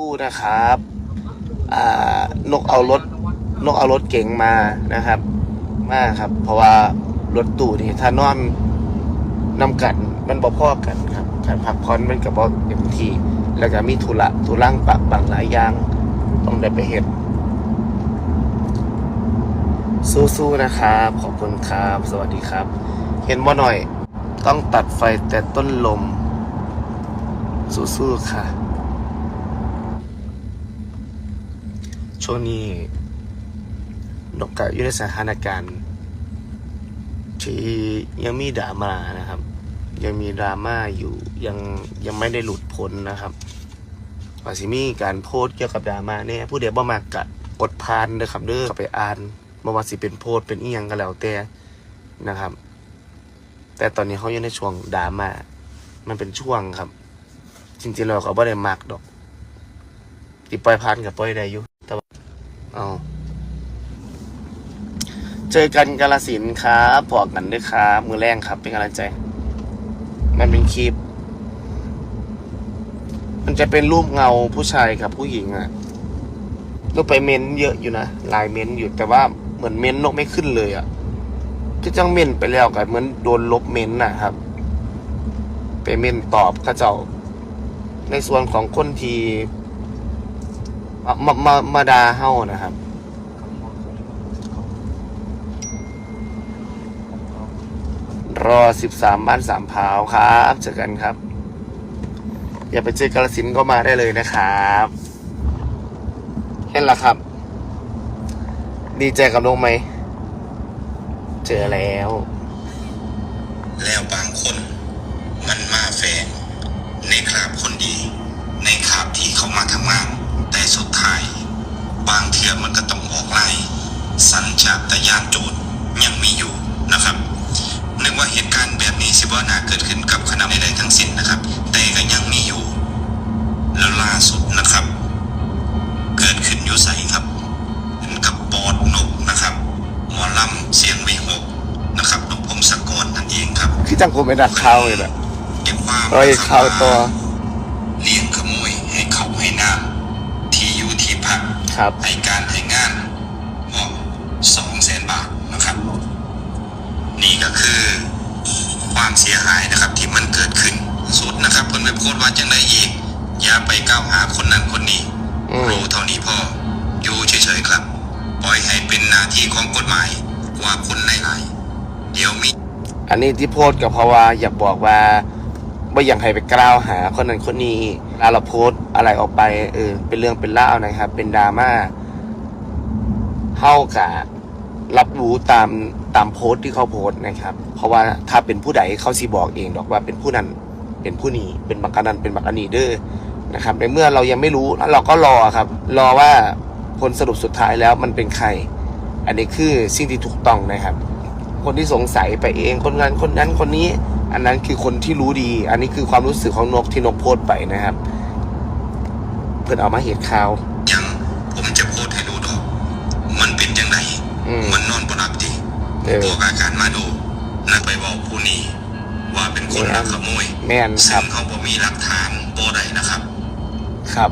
ตู้นะครับนกเอารถนกเอารถเก๋งมานะครับ มากครับ เพราะว่ารถตู้นี่ถ้านอนนำกันมันบ่พอกันครับการพักผ่อนมันก็บ่เต็มที่แล้วก็มีธุระธุรังปะปังหลายอย่างต้องได้ไปเฮ็ดสู้ๆนะครับ ขอบคุณครับ สวัสดีครับ เห็นบ่หน่อย ต้องตัดไฟแต่ต้นลม สู้ๆค่ะ ช่วงนี้นกกะอยู่ในสถานการณ์ที่ยังมีดราม่านะครับ ยังมีดราม่าอยู่ยังยังไม่ได้หลุดพ้นนะครับว่าสิมีการโพสเกี่ยวกับดราม่าเนี่ยผู้ใดบ่มากกะกดพานเด้อครับเด้อไปอ่านบ่ว่าสิเป็นโพสเป็นอีหยังก็แล้วแต่นะครับ แต่ตอนนี้เขายังในช่วงดราม่ามันเป็นช่วงครับ จริงๆเราก็บ่ได้มักดอกติปล่อยผ่านกับปล่อยได้อยู่ แต่ว่าเอาเจอกันกาลสินครับพอกันด้วยครับมือแรงครับ เป็นกำลังใจ มันเป็นคลิป มันจะเป็นรูปเงาผู้ชายกับผู้หญิงอะก็ไปเม้นเยอะอยู่นะลายเม้นอยู่แต่ว่าเหมือนเม้นนกไม่ขึ้นเลยอะก็จังเม้นไปแล้วกันเหมือนโดนลบเม้นนะครับ ไปเม้นตอบข้าเจ้า ในส่วนของคนที่ มามามาดาเฮานะครับ รอสิบสามบ้านสามพร้าวครับเจอกันครับ อย่าไปเจอกาลสินก็มาได้เลยนะครับเห็นละครับ ดีใจกับนกไหม เจอแล้ว แล้วบางคนมันมาแฝงในคราบคนดี ในคราบที่เขามาทำงาน สัญชาตญาณโจรยังมีอยู่นะครับนึกว่าเหตุการณ์แบบนี้สิว่าน่าเกิดขึ้นกับคณะใดๆทั้งสิ้นนะครับ แต่ก็ยังมีอยู่ แล้วล่าสุดนะครับ เกิดขึ้นอยู่ใสครับเป็นกับปอดนกนะครับหมอลำเสียงวิหกนะครับนกพงศกรนั่นเองครับคือจังผมไปดักข่าวเลยนะเก็บความเฮ้ยข่าวตัวเลี้ยงขโมยให้เขาให้น้ำที่อยู่ที่พักครับให้การให้ ความเสียหายนะครับที่มันเกิดขึ้น สุดนะครับเพิ่นไปโพสต์ว่าจังไดอีก อย่าไปก้าวหาคนนั้นคนนี้อืมรู้เท่านี้พออยู่เฉยๆครับ ปล่อยให้เป็นหน้าที่ของกฎหมายกว่าคนหลายๆเดี๋ยวมี อันนี้ที่โพสต์กับเพราะว่าอยากบอกว่าไม่อยากให้ไปกล่าวหาคนนั้นคนนี้เวลาเราโพสต์อะไรออกไปเออเป็นเรื่องเป็นเล่าวนะครับ เป็นดราม่าเท่ากับรับรู้ตาม ตามโพสต์ที่เขาโพสต์นะครับ เพราะว่าถ้าเป็นผู้ใดเขาสิบอกเองดอกว่าเป็นผู้นั้นเป็นผู้นี้เป็นบักอันนั้นเป็นบักอันนี้เด้อนะครับ ในเมื่อเรายังไม่รู้เราก็รอครับ รอว่าผลสรุปสุดท้ายแล้วมันเป็นใคร อันนี้คือสิ่งที่ถูกต้องนะครับ คนที่สงสัยไปเองคนนั้นคนนั้นคนนี้ อันนั้นคือคนที่รู้ดี อันนี้คือความรู้สึกของนกที่นกโพสต์ไปนะครับ เพื่อนเอามาเหตุข่าว ออบอกอาการมาดูนักไปบอกผู้นี้ว่าเป็นคนลักขโมยแม่นคซึ่รังบ เขาบ่มีหลักฐานบ่ได้นะครับ ครับ